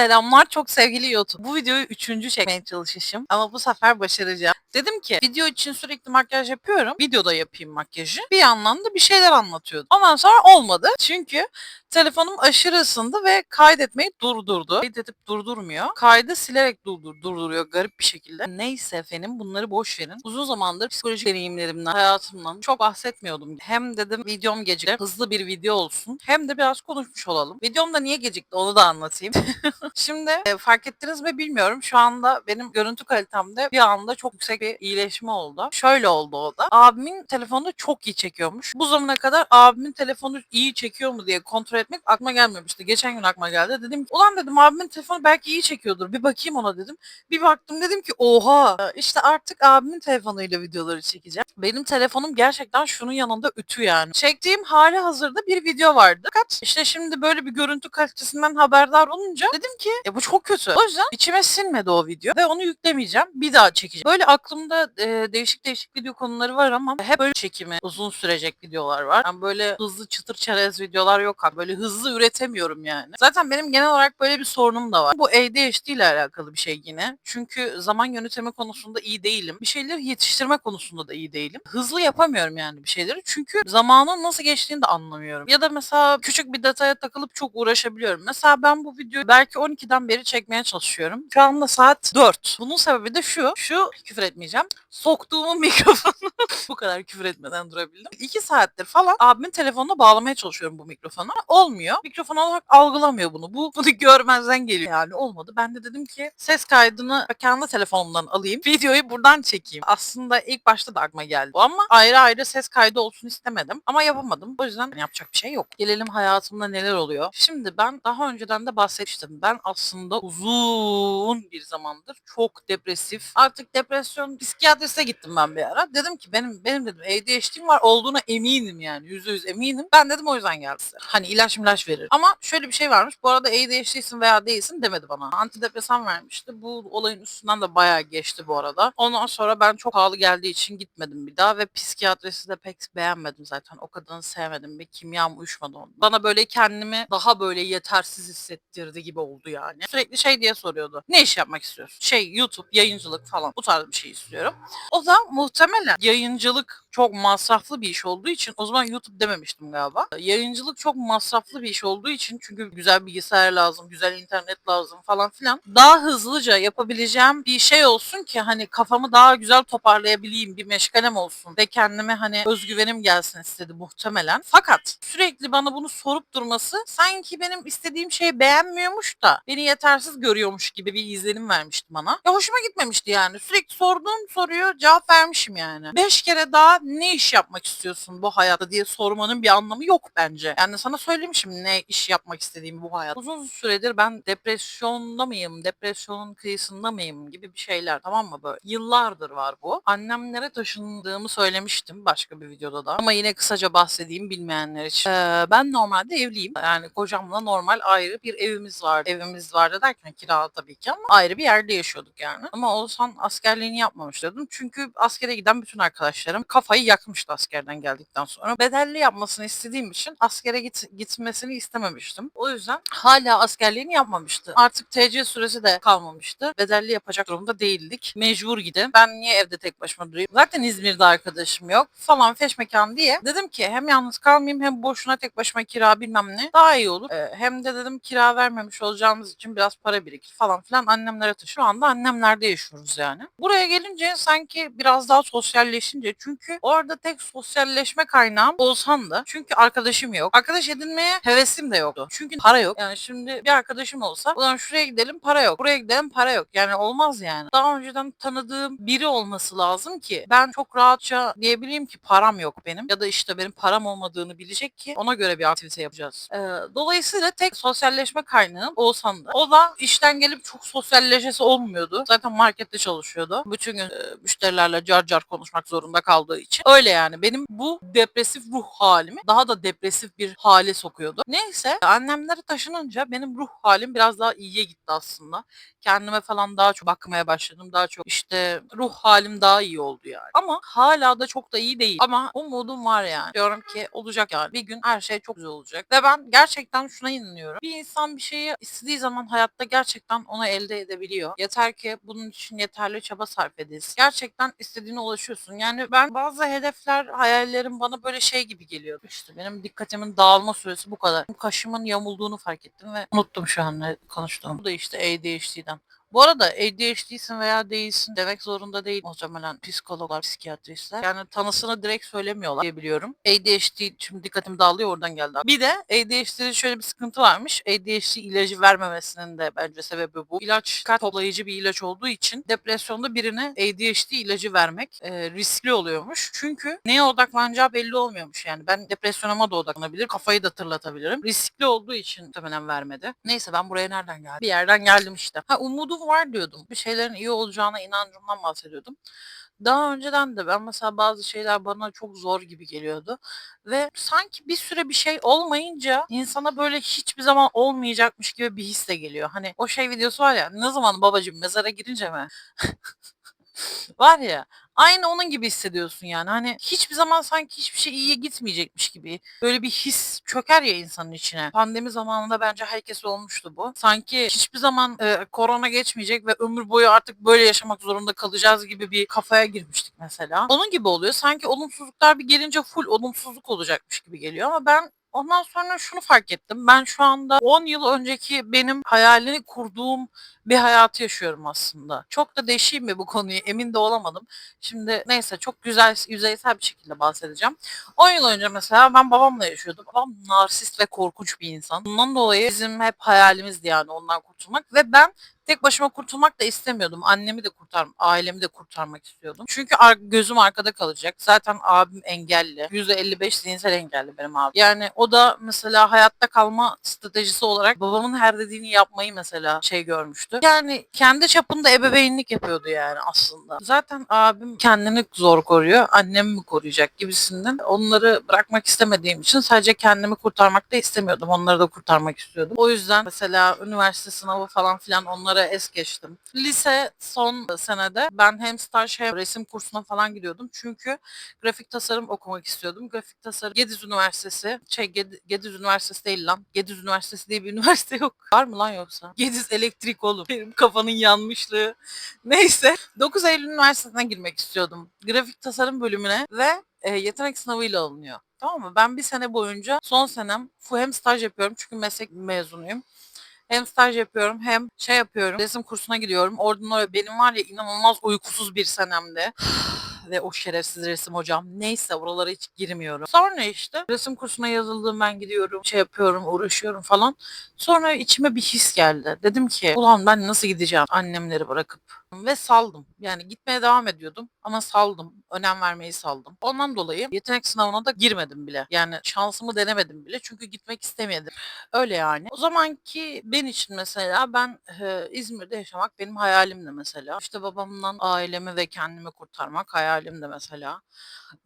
Selamlar çok sevgili YouTube. Bu videoyu üçüncü çekmeye çalışışım ama bu sefer başaracağım. Dedim ki video için sürekli makyaj yapıyorum. Videoda yapayım makyajı. Bir yandan da bir şeyler anlatıyordum. Ondan sonra olmadı. Çünkü telefonum aşırı ısındı ve kaydetmeyi durdurdu. Kaydedip durdurmuyor. Kaydı silerek durdur, durduruyor garip bir şekilde. Neyse efendim bunları boş verin. Uzun zamandır psikolojik deneyimlerimden, hayatımdan çok bahsetmiyordum. Hem dedim videom gecikti. Hızlı bir video olsun. Hem de biraz konuşmuş olalım. Videom da niye gecikti onu da anlatayım. Şimdi e, fark ettiniz mi bilmiyorum. Şu anda benim görüntü kalitemde bir anda çok yüksek bir iyileşme oldu. Şöyle oldu o da. Abimin telefonu çok iyi çekiyormuş. Bu zamana kadar abimin telefonu iyi çekiyor mu diye kontrol etmek aklıma gelmemişti. Geçen gün aklıma geldi. Dedim ki ulan dedim abimin telefonu belki iyi çekiyordur. Bir bakayım ona dedim. Bir baktım dedim ki oha işte artık abimin telefonuyla videoları çekeceğim. Benim telefonum gerçekten şunun yanında ütü yani. Çektiğim hali hazırda bir video vardı. Fakat işte şimdi böyle bir görüntü kalitesinden haberdar olunca dedim ki e, bu çok kötü. O yüzden içime sinmedi o video ve onu yüklemeyeceğim. Bir daha çekeceğim. Böyle aklımda e, değişik değişik video konuları var ama hep böyle çekimi uzun sürecek videolar var. Yani böyle hızlı çıtır çerez videolar yok abi. Böyle hızlı üretemiyorum yani. Zaten benim genel olarak böyle bir sorunum da var. Bu ADHD ile alakalı bir şey yine. Çünkü zaman yönetimi konusunda iyi değilim. Bir şeyleri yetiştirme konusunda da iyi değilim. Hızlı yapamıyorum yani bir şeyleri. Çünkü zamanın nasıl geçtiğini de anlamıyorum. Ya da mesela küçük bir detaya takılıp çok uğraşabiliyorum. Mesela ben bu videoyu belki 12'den beri çekmeye çalışıyorum. Şu anda saat 4. Bunun sebebi de şu. Şu küfür etmeyeceğim. Soktuğum mikrofonu bu kadar küfür etmeden durabildim. 2 saattir falan abimin telefonuna bağlamaya çalışıyorum bu mikrofonu. Olmuyor. Mikrofon olarak algılamıyor bunu. Bu bunu görmezden geliyor yani olmadı. Ben de dedim ki ses kaydını kendi telefonumdan alayım. Videoyu buradan çekeyim. Aslında ilk başta da aklıma geldi bu ama ayrı ayrı ses kaydı olsun istemedim. Ama yapamadım. O yüzden yapacak bir şey yok. Gelelim hayatımda neler oluyor. Şimdi ben daha önceden de bahsetmiştim. Ben aslında uzun bir zamandır çok depresif. Artık depresyon psikiyatriste gittim ben bir ara. Dedim ki benim benim dedim ADHD'm var olduğuna eminim yani. Yüzde yüz eminim. Ben dedim o yüzden geldi. Hani ilaç ilaç verir. Ama şöyle bir şey varmış. Bu arada ADHD'sin veya değilsin demedi bana. Antidepresan vermişti. Bu olayın üstünden de bayağı geçti bu arada. Ondan sonra ben çok pahalı geldiği için gitmedim bir daha ve psikiyatrisi de pek beğenmedim zaten. O kadını sevmedim. Bir kimyam uyuşmadı onun. Bana böyle kendimi daha böyle yetersiz hissettirdi gibi oldu yani. Sürekli şey diye soruyordu. Ne iş yapmak istiyorsun? Şey YouTube, yayıncılık falan bu tarz bir şey. O da muhtemelen yayıncılık çok masraflı bir iş olduğu için o zaman YouTube dememiştim galiba. Yayıncılık çok masraflı bir iş olduğu için çünkü güzel bilgisayar lazım, güzel internet lazım falan filan. Daha hızlıca yapabileceğim bir şey olsun ki hani kafamı daha güzel toparlayabileyim, bir meşgalem olsun ve kendime hani özgüvenim gelsin istedi muhtemelen. Fakat sürekli bana bunu sorup durması sanki benim istediğim şeyi beğenmiyormuş da beni yetersiz görüyormuş gibi bir izlenim vermişti bana. Ya hoşuma gitmemişti yani. Sürekli sorduğum soruyu cevap vermişim yani. Beş kere daha ne iş yapmak istiyorsun bu hayatta diye sormanın bir anlamı yok bence. Yani sana söylemişim ne iş yapmak istediğimi bu hayat. Uzun süredir ben depresyonda mıyım, depresyonun kıyısında mıyım gibi bir şeyler tamam mı böyle. Yıllardır var bu. Annemlere taşındığımı söylemiştim başka bir videoda da. Ama yine kısaca bahsedeyim bilmeyenler için. Ee, ben normalde evliyim. Yani kocamla normal ayrı bir evimiz vardı. Evimiz vardı derken kira tabii ki ama ayrı bir yerde yaşıyorduk yani. Ama Oğuzhan askerliğini yapmamış. Çünkü askere giden bütün arkadaşlarım kafayı yakmıştı askerden geldikten sonra. Bedelli yapmasını istediğim için askere git, gitmesini istememiştim. O yüzden hala askerliğini yapmamıştı. Artık TC süresi de kalmamıştı. Bedelli yapacak durumda değildik. Mecbur gidin. Ben niye evde tek başıma durayım? Zaten İzmir'de arkadaşım yok falan feş mekan diye. Dedim ki hem yalnız kalmayayım hem boşuna tek başıma kira bilmem ne. Daha iyi olur. Ee, hem de dedim kira vermemiş olacağımız için biraz para birikir falan filan annemlere taşı. Şu anda annemlerde yaşıyoruz yani. Buraya gelince sanki biraz daha sosyalleşince çünkü orada tek sosyalleşme kaynağım Oğuzhan'dı. Çünkü arkadaşım yok. Arkadaş edinmeye hevesim de yoktu. Çünkü para yok. Yani şimdi bir arkadaşım olsa ulan şuraya gidelim para yok. Buraya gidelim para yok. Yani olmaz yani. Daha önceden tanıdığım biri olması lazım ki ben çok rahatça diyebileyim ki param yok benim. Ya da işte benim param olmadığını bilecek ki ona göre bir aktivite yapacağız. Ee, dolayısıyla tek sosyalleşme kaynağım Oğuzhan'dı. O da işten gelip çok sosyalleşesi olmuyordu. Zaten markette çalışıyordu. Bütün bütün gün e, müşterilerle car car konuşmak zorunda kaldığı için. Öyle yani benim bu depresif ruh halimi daha da depresif bir hale sokuyordu. Neyse annemleri taşınınca benim ruh halim biraz daha iyiye gitti aslında. Kendime falan daha çok bakmaya başladım. Daha çok işte ruh halim daha iyi oldu yani. Ama hala da çok da iyi değil. Ama umudum var yani. Diyorum ki olacak yani. Bir gün her şey çok güzel olacak. Ve ben gerçekten şuna inanıyorum. Bir insan bir şeyi istediği zaman hayatta gerçekten onu elde edebiliyor. Yeter ki bunun için yeterli çaba sarf edilsin. Gerçekten istediğine ulaşıyorsun. Yani ben bazı hedefler, hayallerim bana böyle şey gibi geliyor. İşte benim dikkatimin dağılma süresi bu kadar. Kaşımın yamulduğunu fark ettim ve unuttum şu an ne konuştuğumu. Bu da işte ADHD'den. Bu arada ADHD'sin veya değilsin demek zorunda değil muhtemelen psikologlar, psikiyatristler. Yani tanısını direkt söylemiyorlar diye biliyorum. ADHD şimdi dikkatim dağılıyor oradan geldi. Bir de ADHD'de şöyle bir sıkıntı varmış. ADHD ilacı vermemesinin de bence sebebi bu. İlaç kalp toplayıcı bir ilaç olduğu için depresyonda birine ADHD ilacı vermek e, riskli oluyormuş. Çünkü neye odaklanacağı belli olmuyormuş yani. Ben depresyonuma da odaklanabilir, kafayı da tırlatabilirim. Riskli olduğu için muhtemelen vermedi. Neyse ben buraya nereden geldim? Bir yerden geldim işte. Ha umudum var diyordum. Bir şeylerin iyi olacağına inancımdan bahsediyordum. Daha önceden de ben mesela bazı şeyler bana çok zor gibi geliyordu. Ve sanki bir süre bir şey olmayınca insana böyle hiçbir zaman olmayacakmış gibi bir his de geliyor. Hani o şey videosu var ya ne zaman babacığım mezara girince mi? var ya aynı onun gibi hissediyorsun yani. Hani hiçbir zaman sanki hiçbir şey iyiye gitmeyecekmiş gibi. Böyle bir his çöker ya insanın içine. Pandemi zamanında bence herkes olmuştu bu. Sanki hiçbir zaman e, korona geçmeyecek ve ömür boyu artık böyle yaşamak zorunda kalacağız gibi bir kafaya girmiştik mesela. Onun gibi oluyor. Sanki olumsuzluklar bir gelince full olumsuzluk olacakmış gibi geliyor ama ben Ondan sonra şunu fark ettim. Ben şu anda 10 yıl önceki benim hayalini kurduğum bir hayatı yaşıyorum aslında. Çok da değişeyim mi bu konuyu emin de olamadım. Şimdi neyse çok güzel yüzeysel bir şekilde bahsedeceğim. 10 yıl önce mesela ben babamla yaşıyordum. Babam narsist ve korkunç bir insan. Bundan dolayı bizim hep hayalimizdi yani ondan kurtulmak ve ben tek başıma kurtulmak da istemiyordum. Annemi de kurtar, ailemi de kurtarmak istiyordum. Çünkü ar- gözüm arkada kalacak. Zaten abim engelli. %55 zihinsel engelli benim abim. Yani o da mesela hayatta kalma stratejisi olarak babamın her dediğini yapmayı mesela şey görmüştü. Yani kendi çapında ebeveynlik yapıyordu yani aslında. Zaten abim kendini zor koruyor. Annem mi koruyacak gibisinden. Onları bırakmak istemediğim için sadece kendimi kurtarmak da istemiyordum. Onları da kurtarmak istiyordum. O yüzden mesela üniversite sınavı falan filan onlara es geçtim. Lise son senede ben hem staj hem resim kursuna falan gidiyordum. Çünkü grafik tasarım okumak istiyordum. Grafik tasarım Gediz Üniversitesi, şey Ged- Gediz Üniversitesi değil lan. Gediz Üniversitesi diye bir üniversite yok. Var mı lan yoksa? Gediz Elektrik oğlum. Benim kafanın yanmışlığı. Neyse. 9 Eylül Üniversitesi'ne girmek istiyordum. Grafik tasarım bölümüne ve e, yetenek sınavıyla alınıyor. Tamam mı? Ben bir sene boyunca son senem hem staj yapıyorum çünkü meslek mezunuyum. Hem staj yapıyorum hem şey yapıyorum. Resim kursuna gidiyorum. Oradan oraya benim var ya inanılmaz uykusuz bir senemde. Ve o şerefsiz resim hocam. Neyse oralara hiç girmiyorum. Sonra işte resim kursuna yazıldım ben gidiyorum. Şey yapıyorum uğraşıyorum falan. Sonra içime bir his geldi. Dedim ki ulan ben nasıl gideceğim annemleri bırakıp. Ve saldım. Yani gitmeye devam ediyordum ama saldım. Önem vermeyi saldım. Ondan dolayı yetenek sınavına da girmedim bile. Yani şansımı denemedim bile çünkü gitmek istemedim. Öyle yani. O zamanki ben için mesela ben e, İzmir'de yaşamak benim hayalimdi mesela. İşte babamdan ailemi ve kendimi kurtarmak hayalimdi mesela.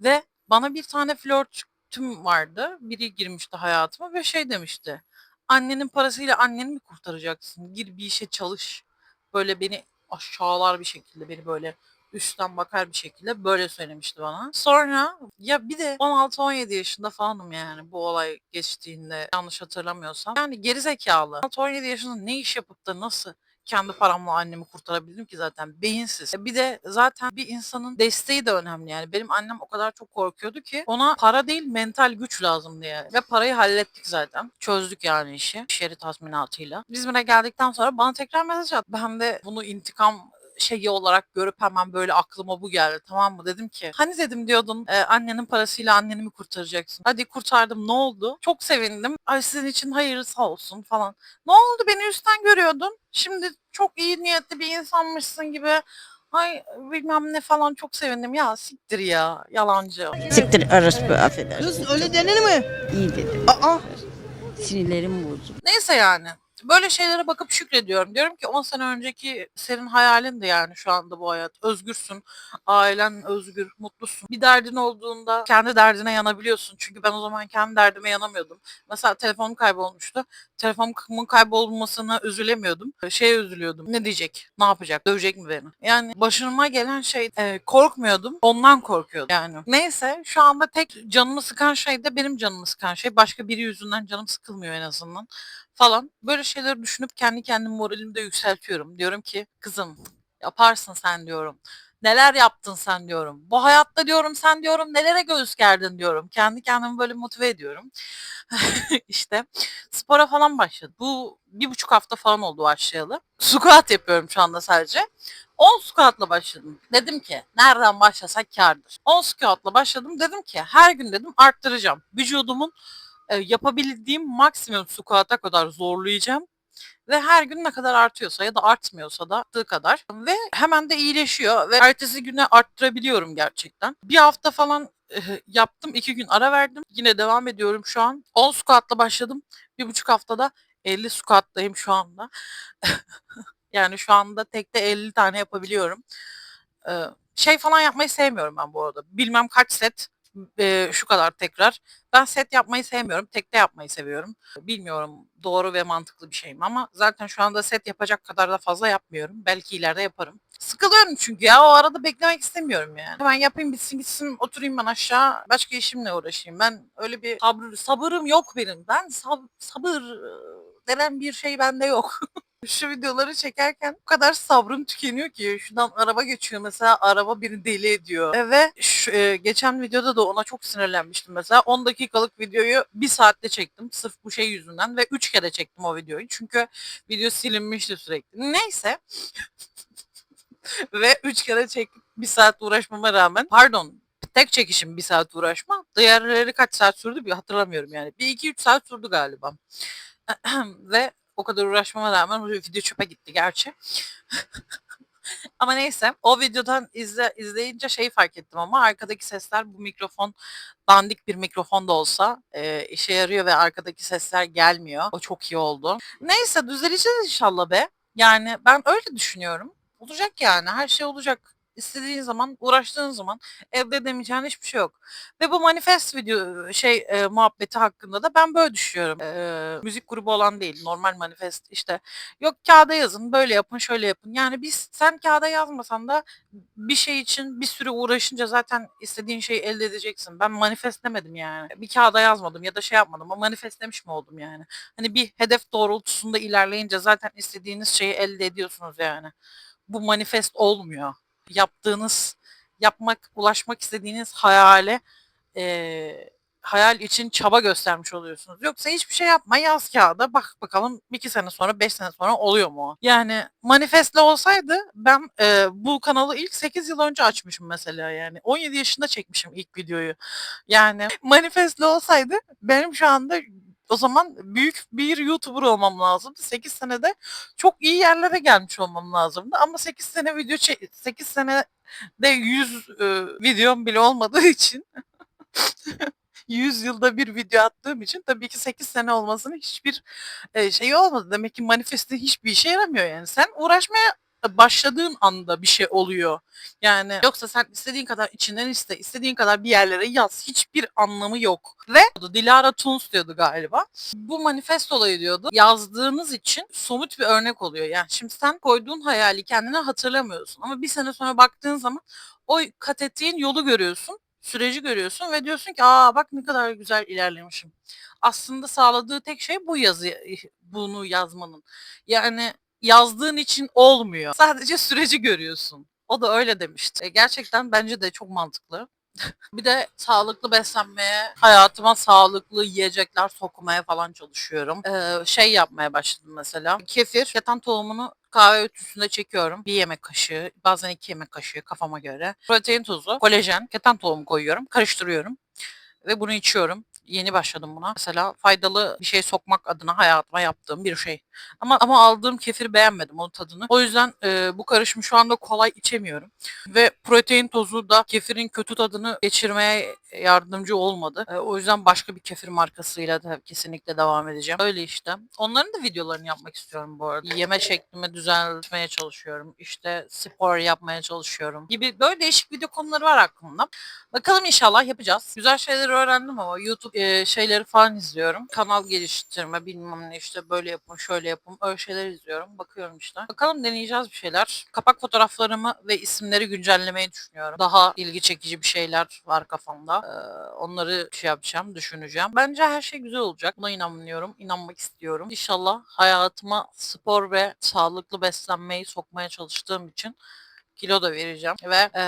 Ve bana bir tane flörtüm vardı. Biri girmişti hayatıma ve şey demişti. Annenin parasıyla anneni mi kurtaracaksın? Gir bir işe çalış. Böyle beni aşağılar bir şekilde beni böyle üstten bakar bir şekilde böyle söylemişti bana. Sonra ya bir de 16-17 yaşında falanım yani bu olay geçtiğinde yanlış hatırlamıyorsam. Yani geri zekalı. 16-17 yaşında ne iş yapıp da nasıl kendi paramla annemi kurtarabildim ki zaten beyinsiz. Bir de zaten bir insanın desteği de önemli yani. Benim annem o kadar çok korkuyordu ki ona para değil mental güç lazımdı yani. Ve parayı hallettik zaten. Çözdük yani işi. Şeri tazminatıyla. İzmir'e geldikten sonra bana tekrar mesaj attı. Ben de bunu intikam şeyi olarak görüp hemen böyle aklıma bu geldi tamam mı? Dedim ki hani? dedim diyordun e, annenin parasıyla anneni mi kurtaracaksın? Hadi kurtardım. Ne oldu? Çok sevindim. Ay sizin için hayırlısı olsun. falan. Ne oldu? Beni üstten görüyordun. Şimdi çok iyi niyetli bir insanmışsın gibi. Ay bilmem ne falan çok sevindim. Ya siktir ya yalancı. Siktir orospu affedersin. Kız öyle denir mi? İyi dedim. Aa. Sinirlerim bozuldu. Neyse yani. Böyle şeylere bakıp şükrediyorum. Diyorum ki 10 sene önceki senin hayalin de yani şu anda bu hayat. Özgürsün, ailen özgür, mutlusun. Bir derdin olduğunda kendi derdine yanabiliyorsun. Çünkü ben o zaman kendi derdime yanamıyordum. Mesela telefonum kaybolmuştu. Telefonumun kaybolmasına üzülemiyordum. Şeye üzülüyordum. Ne diyecek? Ne yapacak? Dövecek mi beni? Yani başıma gelen şey e, korkmuyordum. Ondan korkuyordum yani. Neyse şu anda tek canımı sıkan şey de benim canımı sıkan şey. Başka biri yüzünden canım sıkılmıyor en azından falan. Böyle şeyleri düşünüp kendi kendime moralimi de yükseltiyorum. Diyorum ki kızım yaparsın sen diyorum. Neler yaptın sen diyorum. Bu hayatta diyorum sen diyorum nelere göğüs gerdin diyorum. Kendi kendimi böyle motive ediyorum. işte spora falan başladım. Bu bir buçuk hafta falan oldu başlayalı. Squat yapıyorum şu anda sadece. 10 squat'la başladım. Dedim ki nereden başlasak kardır. 10 squat'la başladım. Dedim ki her gün dedim arttıracağım. Vücudumun e, yapabildiğim maksimum squat'a kadar zorlayacağım. Ve her gün ne kadar artıyorsa ya da artmıyorsa da arttığı kadar. Ve hemen de iyileşiyor ve ertesi güne arttırabiliyorum gerçekten. Bir hafta falan e, yaptım. iki gün ara verdim. Yine devam ediyorum şu an. 10 squat'la başladım. Bir buçuk haftada 50 squat'tayım şu anda. yani şu anda tekte 50 tane yapabiliyorum. Ee, şey falan yapmayı sevmiyorum ben bu arada. Bilmem kaç set e, şu kadar tekrar. Ben set yapmayı sevmiyorum. Tekte yapmayı seviyorum. Bilmiyorum doğru ve mantıklı bir şey mi ama zaten şu anda set yapacak kadar da fazla yapmıyorum. Belki ileride yaparım. Sıkılıyorum çünkü ya o arada beklemek istemiyorum yani. Hemen yapayım bitsin gitsin oturayım ben aşağı başka işimle uğraşayım. Ben öyle bir sabır, sabırım yok benim. Ben sab, sabır denen bir şey bende yok. Şu videoları çekerken bu kadar sabrım tükeniyor ki. Şuradan araba geçiyor mesela araba beni deli ediyor. E, ve şu, e, geçen videoda da ona çok sinirlenmiştim mesela. 10 dakikalık videoyu 1 saatte çektim. Sırf bu şey yüzünden ve 3 kere çektim o videoyu. Çünkü video silinmişti sürekli. Neyse. ve 3 kere çekip 1 saat uğraşmama rağmen pardon tek çekişim bir saat uğraşma. Diğerleri kaç saat sürdü bir hatırlamıyorum yani. Bir iki üç saat sürdü galiba. Ve o kadar uğraşmama rağmen video çöpe gitti gerçi. ama neyse o videodan izle, izleyince şeyi fark ettim ama arkadaki sesler bu mikrofon dandik bir mikrofon da olsa e, işe yarıyor ve arkadaki sesler gelmiyor. O çok iyi oldu. Neyse düzeleceğiz inşallah be. Yani ben öyle düşünüyorum. Olacak yani her şey olacak istediğin zaman, uğraştığın zaman elde edemeyeceğin hiçbir şey yok. Ve bu manifest video şey e, muhabbeti hakkında da ben böyle düşünüyorum. E, müzik grubu olan değil, normal manifest işte. Yok kağıda yazın, böyle yapın, şöyle yapın. Yani biz sen kağıda yazmasan da bir şey için bir süre uğraşınca zaten istediğin şeyi elde edeceksin. Ben manifestlemedim yani. Bir kağıda yazmadım ya da şey yapmadım ama manifestlemiş mi oldum yani? Hani bir hedef doğrultusunda ilerleyince zaten istediğiniz şeyi elde ediyorsunuz yani. Bu manifest olmuyor yaptığınız, yapmak, ulaşmak istediğiniz hayale e, hayal için çaba göstermiş oluyorsunuz. Yoksa hiçbir şey yapma yaz kağıda bak bakalım iki sene sonra beş sene sonra oluyor mu? Yani manifestle olsaydı ben e, bu kanalı ilk 8 yıl önce açmışım mesela yani. 17 yaşında çekmişim ilk videoyu. Yani manifestle olsaydı benim şu anda o zaman büyük bir YouTuber olmam lazımdı. 8 senede çok iyi yerlere gelmiş olmam lazımdı. Ama 8 sene video 8 sene de 100 e, videom bile olmadığı için 100 yılda bir video attığım için tabii ki 8 sene olmasının hiçbir e, şeyi olmadı. Demek ki manifestin hiçbir işe yaramıyor yani. Sen uğraşmaya başladığın anda bir şey oluyor. Yani yoksa sen istediğin kadar içinden iste, istediğin kadar bir yerlere yaz. Hiçbir anlamı yok. Ve Dilara Tuns diyordu galiba. Bu manifest olayı diyordu. Yazdığınız için somut bir örnek oluyor. Yani şimdi sen koyduğun hayali kendine hatırlamıyorsun. Ama bir sene sonra baktığın zaman o kat ettiğin yolu görüyorsun süreci görüyorsun ve diyorsun ki aa bak ne kadar güzel ilerlemişim. Aslında sağladığı tek şey bu yazı bunu yazmanın. Yani yazdığın için olmuyor. Sadece süreci görüyorsun. O da öyle demişti. E, gerçekten bence de çok mantıklı. bir de sağlıklı beslenmeye, hayatıma sağlıklı yiyecekler sokmaya falan çalışıyorum. Ee, şey yapmaya başladım mesela. Kefir, keten tohumunu kahve ütüsünde çekiyorum. Bir yemek kaşığı, bazen iki yemek kaşığı kafama göre. Protein tozu, kolajen, keten tohumu koyuyorum, karıştırıyorum ve bunu içiyorum. Yeni başladım buna. Mesela faydalı bir şey sokmak adına hayatıma yaptığım bir şey. Ama ama aldığım kefiri beğenmedim onun tadını. O yüzden e, bu karışımı şu anda kolay içemiyorum. Ve protein tozu da kefirin kötü tadını geçirmeye yardımcı olmadı. E, o yüzden başka bir kefir markasıyla da kesinlikle devam edeceğim. Öyle işte. Onların da videolarını yapmak istiyorum bu arada. Yeme şeklimi düzeltmeye çalışıyorum. İşte spor yapmaya çalışıyorum. Gibi böyle değişik video konuları var aklımda. Bakalım inşallah yapacağız. Güzel şeyler öğrendim ama YouTube e, şeyleri falan izliyorum. Kanal geliştirme bilmem ne işte böyle yapın şöyle yapın öyle şeyler izliyorum. Bakıyorum işte. Bakalım deneyeceğiz bir şeyler. Kapak fotoğraflarımı ve isimleri güncellemeyi düşünüyorum. Daha ilgi çekici bir şeyler var kafamda. Ee, onları şey yapacağım, düşüneceğim. Bence her şey güzel olacak. Buna inanıyorum, inanmak istiyorum. İnşallah hayatıma spor ve sağlıklı beslenmeyi sokmaya çalıştığım için kilo da vereceğim ve e,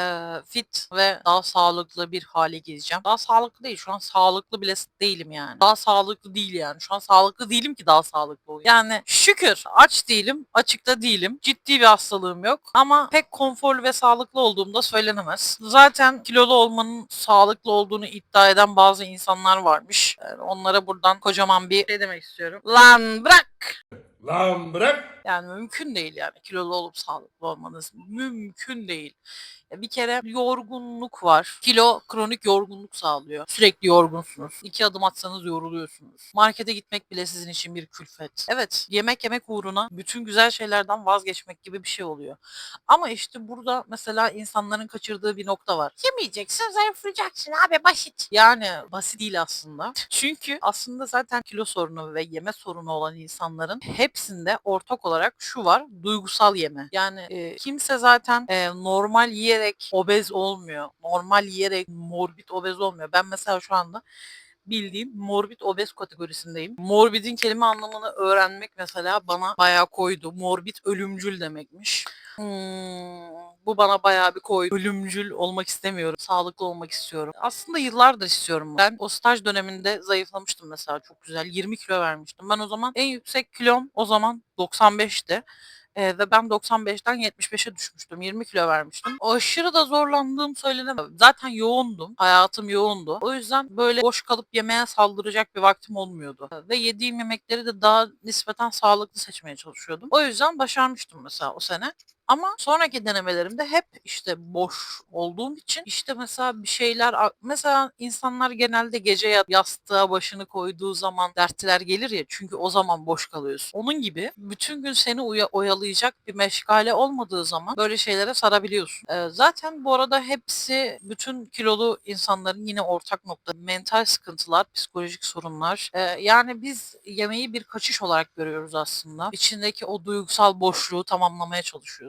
fit ve daha sağlıklı bir hale geleceğim. Daha sağlıklı değil. Şu an sağlıklı bile değilim yani. Daha sağlıklı değil yani. Şu an sağlıklı değilim ki daha sağlıklı olayım. Yani şükür aç değilim, açıkta değilim. Ciddi bir hastalığım yok ama pek konforlu ve sağlıklı olduğum da söylenemez. Zaten kilolu olmanın sağlıklı olduğunu iddia eden bazı insanlar varmış. Yani onlara buradan kocaman bir şey demek istiyorum. Lan bırak! Lan bırak. Yani mümkün değil yani kilolu olup sağlıklı olmanız mümkün değil. Bir kere yorgunluk var. Kilo kronik yorgunluk sağlıyor. Sürekli yorgunsunuz. İki adım atsanız yoruluyorsunuz. Markete gitmek bile sizin için bir külfet. Evet yemek yemek uğruna bütün güzel şeylerden vazgeçmek gibi bir şey oluyor. Ama işte burada mesela insanların kaçırdığı bir nokta var. Yemeyeceksin zayıflayacaksın abi basit. Yani basit değil aslında. Çünkü aslında zaten kilo sorunu ve yeme sorunu olan insanların hepsinde ortak olarak şu var. Duygusal yeme. Yani e, kimse zaten e, normal yiyerek obez olmuyor. Normal yiyerek morbid obez olmuyor. Ben mesela şu anda bildiğim morbid obez kategorisindeyim. Morbidin kelime anlamını öğrenmek mesela bana bayağı koydu. Morbid ölümcül demekmiş. Hmm, bu bana bayağı bir koydu. Ölümcül olmak istemiyorum. Sağlıklı olmak istiyorum. Aslında yıllardır istiyorum. Ben o staj döneminde zayıflamıştım mesela çok güzel. 20 kilo vermiştim. Ben o zaman en yüksek kilom o zaman 95'ti. Ee, ve ben 95'ten 75'e düşmüştüm. 20 kilo vermiştim. Aşırı da zorlandığım söylenemez. Zaten yoğundum. Hayatım yoğundu. O yüzden böyle boş kalıp yemeğe saldıracak bir vaktim olmuyordu. Ve yediğim yemekleri de daha nispeten sağlıklı seçmeye çalışıyordum. O yüzden başarmıştım mesela o sene. Ama sonraki denemelerimde hep işte boş olduğum için işte mesela bir şeyler mesela insanlar genelde gece yastığa başını koyduğu zaman dertler gelir ya çünkü o zaman boş kalıyorsun. Onun gibi bütün gün seni uya- oyalayacak bir meşgale olmadığı zaman böyle şeylere sarabiliyorsun. Ee, zaten bu arada hepsi bütün kilolu insanların yine ortak nokta mental sıkıntılar, psikolojik sorunlar. Ee, yani biz yemeği bir kaçış olarak görüyoruz aslında. İçindeki o duygusal boşluğu tamamlamaya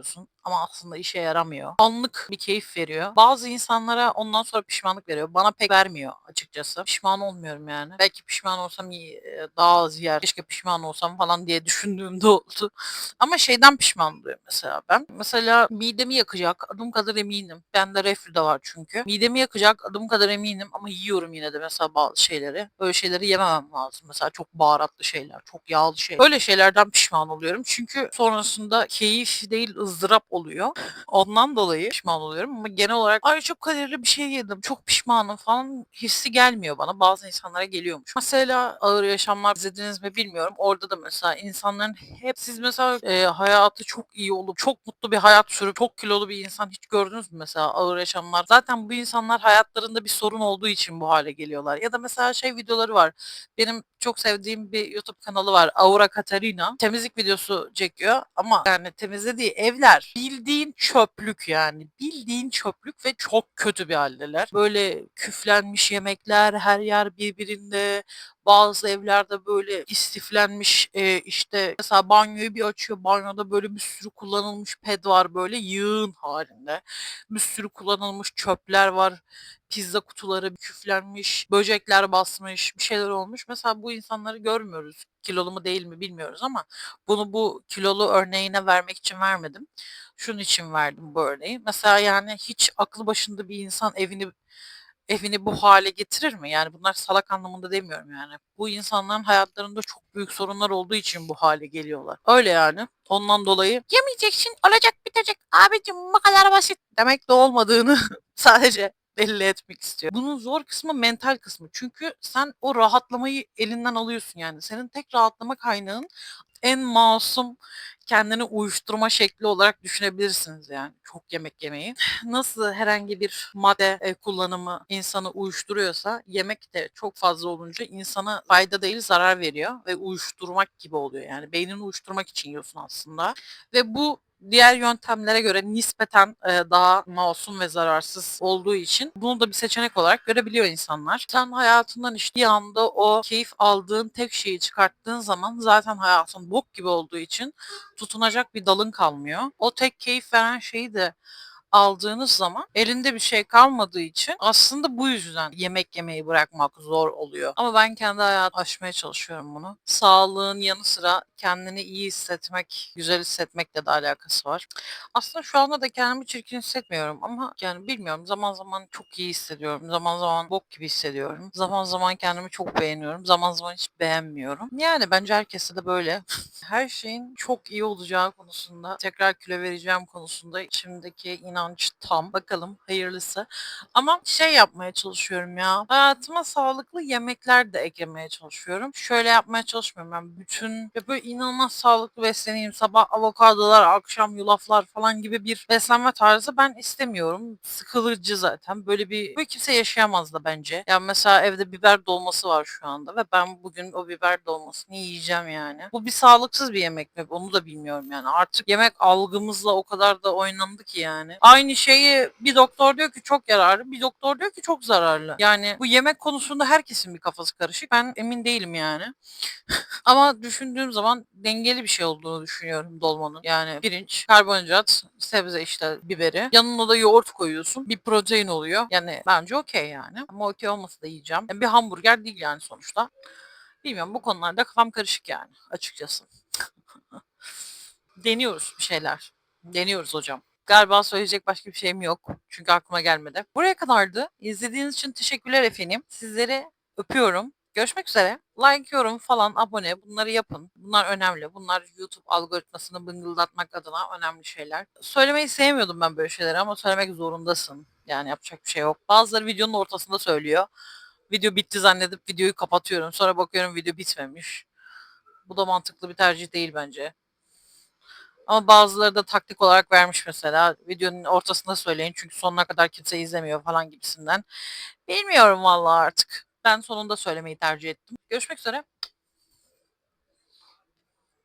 çalışıyorsun ama aslında işe yaramıyor. Anlık bir keyif veriyor. Bazı insanlara ondan sonra pişmanlık veriyor. Bana pek vermiyor açıkçası. Pişman olmuyorum yani. Belki pişman olsam e, daha az yer. Keşke pişman olsam falan diye düşündüğümde oldu. Ama şeyden pişman oluyorum mesela ben. Mesela midemi yakacak adım kadar eminim. Bende reflü de var çünkü. Midemi yakacak adım kadar eminim ama yiyorum yine de mesela bazı şeyleri. Böyle şeyleri yememem lazım. Mesela çok baharatlı şeyler, çok yağlı şey. Öyle şeylerden pişman oluyorum. Çünkü sonrasında keyif değil ızdırap oluyor. Ondan dolayı pişman oluyorum ama genel olarak ay çok kalorili bir şey yedim. Çok pişmanım falan hissi gelmiyor bana. Bazı insanlara geliyormuş. Mesela ağır yaşamlar izlediniz mi bilmiyorum. Orada da mesela insanların hep siz mesela e, hayatı çok iyi olup çok mutlu bir hayat sürüp çok kilolu bir insan hiç gördünüz mü mesela ağır yaşamlar? Zaten bu insanlar hayatlarında bir sorun olduğu için bu hale geliyorlar. Ya da mesela şey videoları var. Benim çok sevdiğim bir YouTube kanalı var. Aura Katarina. Temizlik videosu çekiyor ama yani temizlediği evler bildiğin çöplük yani. Bildiğin çöplük ve çok kötü bir haldeler. Böyle küflenmiş yemekler, her yer birbirinde. Bazı evlerde böyle istiflenmiş e, işte mesela banyoyu bir açıyor. Banyoda böyle bir sürü kullanılmış ped var böyle yığın halinde. Bir sürü kullanılmış çöpler var. Pizza kutuları küflenmiş, böcekler basmış, bir şeyler olmuş. Mesela bu insanları görmüyoruz. Kilolu mu değil mi bilmiyoruz ama bunu bu kilolu örneğine vermek için vermedim. Şunun için verdim bu örneği. Mesela yani hiç aklı başında bir insan evini evini bu hale getirir mi? Yani bunlar salak anlamında demiyorum yani. Bu insanların hayatlarında çok büyük sorunlar olduğu için bu hale geliyorlar. Öyle yani. Ondan dolayı yemeyeceksin, olacak bitecek. Abicim bu kadar basit demek de olmadığını sadece belli etmek istiyor. Bunun zor kısmı mental kısmı. Çünkü sen o rahatlamayı elinden alıyorsun yani. Senin tek rahatlama kaynağın en masum kendini uyuşturma şekli olarak düşünebilirsiniz yani çok yemek yemeyi. Nasıl herhangi bir madde e, kullanımı insanı uyuşturuyorsa yemek de çok fazla olunca insana fayda değil zarar veriyor ve uyuşturmak gibi oluyor yani beynini uyuşturmak için yiyorsun aslında ve bu diğer yöntemlere göre nispeten e, daha masum ve zararsız olduğu için bunu da bir seçenek olarak görebiliyor insanlar. Sen hayatından işte bir anda o keyif aldığın tek şeyi çıkarttığın zaman zaten hayatın bok gibi olduğu için tutunacak bir dalın kalmıyor. O tek keyif veren şeyi de aldığınız zaman elinde bir şey kalmadığı için aslında bu yüzden yemek yemeyi bırakmak zor oluyor. Ama ben kendi hayatımı aşmaya çalışıyorum bunu. Sağlığın yanı sıra kendini iyi hissetmek, güzel hissetmekle de alakası var. Aslında şu anda da kendimi çirkin hissetmiyorum ama yani bilmiyorum zaman zaman çok iyi hissediyorum. Zaman zaman bok gibi hissediyorum. Zaman zaman kendimi çok beğeniyorum. Zaman zaman hiç beğenmiyorum. Yani bence herkese de böyle. Her şeyin çok iyi olacağı konusunda, tekrar kilo vereceğim konusunda içimdeki inanç tam. Bakalım hayırlısı. Ama şey yapmaya çalışıyorum ya. Hayatıma sağlıklı yemekler de eklemeye çalışıyorum. Şöyle yapmaya çalışmıyorum ben. Bütün ya böyle inanılmaz sağlıklı besleneyim. Sabah avokadolar, akşam yulaflar falan gibi bir beslenme tarzı ben istemiyorum. Sıkılıcı zaten. Böyle bir böyle kimse yaşayamaz da bence. Yani mesela evde biber dolması var şu anda ve ben bugün o biber dolmasını yiyeceğim yani. Bu bir sağlıksız bir yemek mi? Onu da bilmiyorum yani. Artık yemek algımızla o kadar da oynandı ki yani. Aynı şeyi bir doktor diyor ki çok yararlı, bir doktor diyor ki çok zararlı. Yani bu yemek konusunda herkesin bir kafası karışık. Ben emin değilim yani. Ama düşündüğüm zaman dengeli bir şey olduğunu düşünüyorum dolmanın. Yani pirinç, karbonhidrat, sebze işte biberi. Yanına da yoğurt koyuyorsun. Bir protein oluyor. Yani bence okey yani. Ama okey olmasa da yiyeceğim. Yani bir hamburger değil yani sonuçta. Bilmiyorum bu konularda kafam karışık yani açıkçası. Deniyoruz bir şeyler. Deniyoruz hocam. Galiba söyleyecek başka bir şeyim yok. Çünkü aklıma gelmedi. Buraya kadardı. İzlediğiniz için teşekkürler efendim. Sizleri öpüyorum. Görüşmek üzere. Like, yorum falan, abone bunları yapın. Bunlar önemli. Bunlar YouTube algoritmasını bıngıldatmak adına önemli şeyler. Söylemeyi sevmiyordum ben böyle şeyleri ama söylemek zorundasın. Yani yapacak bir şey yok. Bazıları videonun ortasında söylüyor. Video bitti zannedip videoyu kapatıyorum. Sonra bakıyorum video bitmemiş. Bu da mantıklı bir tercih değil bence. Ama bazıları da taktik olarak vermiş mesela. Videonun ortasında söyleyin çünkü sonuna kadar kimse izlemiyor falan gibisinden. Bilmiyorum vallahi artık. Ben sonunda söylemeyi tercih ettim. Görüşmek üzere.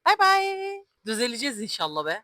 Bay bay. Düzeleceğiz inşallah be.